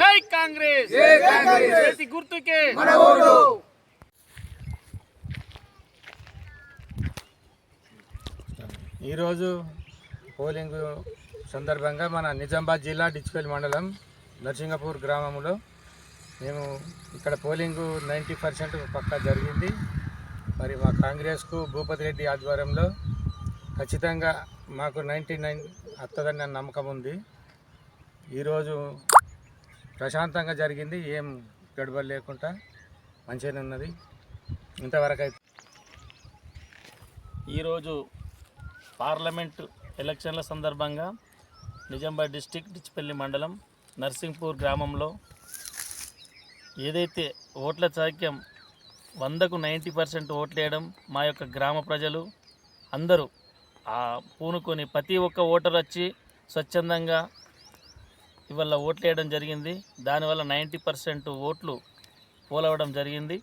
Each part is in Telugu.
జై కాంగ్రెస్. చేతి గుర్తుకే. ఈరోజు పోలింగ్ సందర్భంగా మన నిజామాబాద్ జిల్లా డిచ్పల్లి మండలం నర్సింగపూర్ గ్రామంలో మేము ఇక్కడ పోలింగ్ నైంటీ పర్సెంట్ పక్కా జరిగింది. మరి మా కాంగ్రెస్కు భూపతి రెడ్డి ఆధ్వర్యంలో ఖచ్చితంగా మాకు నైంటీ నైన్ వస్తుందని నా నమ్మకం ఉంది. ఈరోజు ప్రశాంతంగా జరిగింది ఏం గడబడి లేకుండా మంచిగానే ఉన్నది. ఇంతవరకు అయితే ఈరోజు పార్లమెంట్ ఎలక్షన్ల సందర్భంగా నిజామాబాద్ డిస్టిక్ డిచ్పల్లి మండలం నర్సింగ్పూర్ గ్రామంలో ఏదైతే ఓట్ల చాక్యం వందకు నైంటీ పర్సెంట్ ఓట్లేయడం మా యొక్క గ్రామ ప్రజలు అందరూ ఆ పూనుకొని ప్రతి ఒక్క ఓటర్ వచ్చి స్వచ్ఛందంగా ఇవాళ ఓట్లేయడం జరిగింది. దానివల్ల నైంటీ పర్సెంట్ ఓట్లు పోలవడం జరిగింది.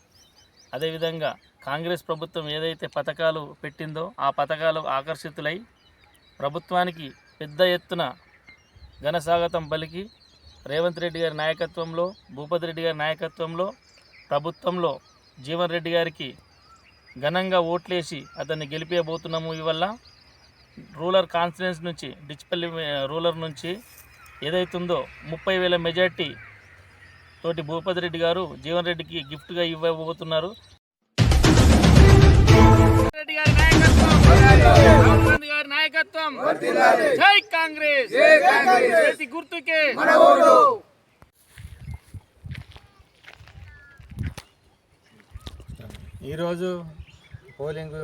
అదేవిధంగా కాంగ్రెస్ ప్రభుత్వం ఏదైతే పథకాలు పెట్టిందో ఆ పథకాలు ఆకర్షితులై ప్రభుత్వానికి పెద్ద ఎత్తున ఘనస్వాగతం పలికి రేవంత్ రెడ్డి గారి నాయకత్వంలో భూపతి రెడ్డి గారి నాయకత్వంలో ప్రభుత్వంలో జీవన్ రెడ్డి గారికి ఘనంగా ఓట్లేసి అతన్ని గెలిపేయబోతున్నాము. ఇవల్ల రూరల్ కాన్స్టిట్యున్స్ నుంచి డిచ్పల్లి రూరల్ నుంచి ఏదైతుందో ముప్పై వేల మెజార్టీ తోటి భూపతి రెడ్డి గారు జీవన్ రెడ్డికి గిఫ్ట్గా ఇవ్వబోతున్నారు. రెడ్డి గారి నాయకత్వం. రాహుల్ గాంధీ గారి నాయకత్వం. జై కాంగ్రెస్. గుర్తుకే. ఈరోజు పోలింగ్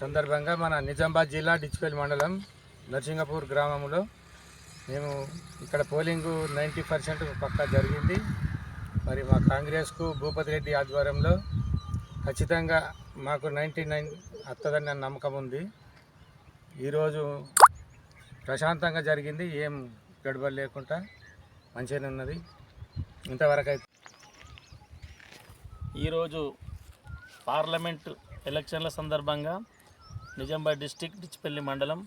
సందర్భంగా మన నిజామాబాద్ జిల్లా డిచ్పల్లి మండలం నర్సింగపూర్ గ్రామంలో మేము ఇక్కడ పోలింగు నైంటీ పర్సెంట్ పక్కా జరిగింది. మరి మా కాంగ్రెస్కు భూపతి రెడ్డి ఆధ్వర్యంలో ఖచ్చితంగా మాకు నైంటీ నైన్ వస్తుందని నా నమ్మకం ఉంది. ఈరోజు ప్రశాంతంగా జరిగింది ఏం గడబడి లేకుండా మంచిగానే ఉన్నది. ఇంతవరకు అయితే ఈరోజు పార్లమెంట్ ఎలక్షన్ల సందర్భంగా నిజామాబాద్ డిస్టిక్ డిచ్పల్లి మండలం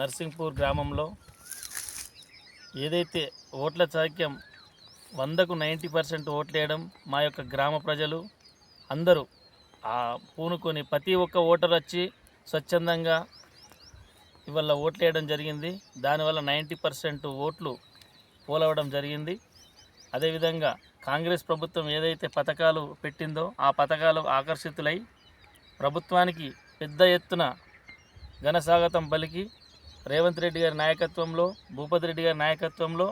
నర్సింగ్పూర్ గ్రామంలో ఏదైతే ఓట్ల చాక్యం వందకు నైంటీ పర్సెంట్ ఓట్లేయడం మా యొక్క గ్రామ ప్రజలు అందరూ ఆ పూనుకొని ప్రతి ఒక్క ఓటర్ వచ్చి స్వచ్ఛందంగా ఇవాళ ఓట్లేయడం జరిగింది. దానివల్ల నైంటీ పర్సెంట్ ఓట్లు పోలవడం జరిగింది. అదేవిధంగా కాంగ్రెస్ ప్రభుత్వం ఏదైతే పథకాలు పెట్టిందో ఆ పథకాలు ఆకర్షితులై ప్రభుత్వానికి పెద్ద ఎత్తున ఘనస్వాగతం పలికి రేవంత్ రెడ్డి గారి నాయకత్వంలో భూపతి రెడ్డి గారి నాయకత్వంలో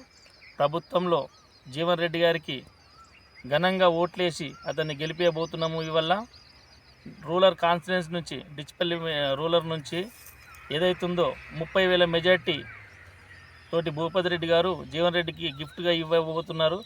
ప్రభుత్వంలో జీవన్ రెడ్డి గారికి ఘనంగా ఓట్లేసి అతన్ని గెలిపేయబోతున్నాము. ఇవల్ల రూరల్ కాన్ఫరెన్స్ నుంచి డిచ్పల్లి రూరల్ నుంచి ఏదైతుందో ముప్పై వేల మెజార్టీ తోటి భూపతి రెడ్డి గారు జీవన్ రెడ్డికి గిఫ్ట్గా ఇవ్వబోతున్నారు.